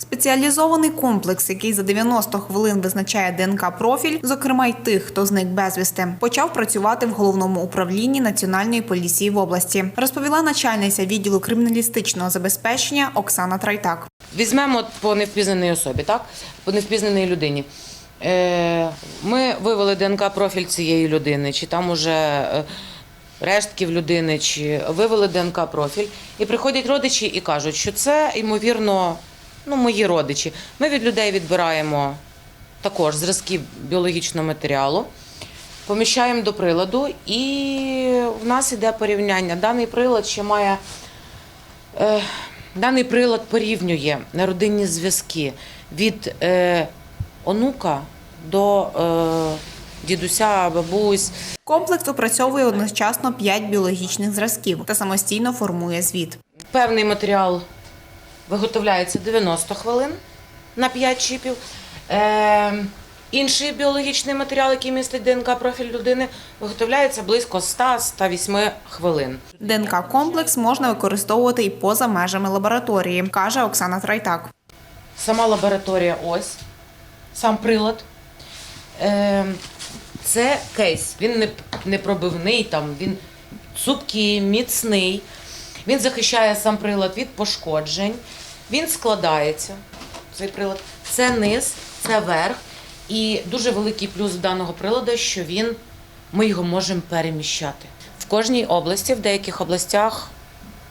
Спеціалізований комплекс, який за 90 хвилин визначає ДНК-профіль, зокрема й тих, хто зник безвісти, почав працювати в головному управлінні Національної поліції в області, розповіла начальниця відділу криміналістичного забезпечення Оксана Трайтак. Візьмемо по невпізнаній особі, так? По невпізнаній людині. Е, Ми вивели ДНК-профіль цієї людини, чи там уже е, рештків людини, чи вивели ДНК-профіль. І приходять родичі і кажуть, що це, ймовірно, ну, мої родичі. Ми від людей відбираємо також зразки біологічного матеріалу, поміщаємо до приладу, і в нас іде порівняння. Даний прилад ще має. Е, Даний прилад порівнює родинні зв'язки від е, онука до е, дідуся, бабусь. Комплекс опрацьовує одночасно 5 біологічних зразків та самостійно формує звіт. Певний матеріал виготовляється 90 хвилин на 5 чіпів. Е, інший біологічний матеріал, який містить ДНК-профіль людини, виготовляється близько 100-108 хвилин. ДНК-комплекс можна використовувати і поза межами лабораторії, каже Оксана Трайтак. Сама лабораторія ось, сам прилад. Е, це кейс. Він не, не пробивний, там, він цупкий, міцний. Він захищає сам прилад від пошкоджень. Він складається, цей прилад. Це низ, це верх. І дуже великий плюс даного приладу, що він, ми його можемо переміщати. В кожній області, в деяких областях,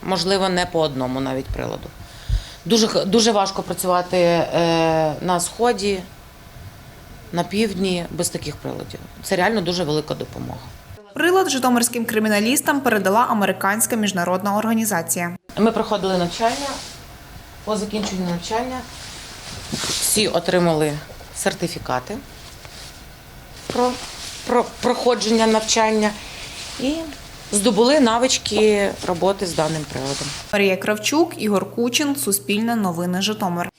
можливо, не по одному навіть приладу. Дуже, дуже важко працювати е, на сході, на півдні без таких приладів. Це реально дуже велика допомога. Прилад житомирським криміналістам передала американська міжнародна організація. Ми проходили навчання. По закінченню навчання всі отримали сертифікати про, про проходження навчання і здобули навички роботи з даним приладом. Марія Кравчук, Ігор Кучин, Суспільне новини Житомир.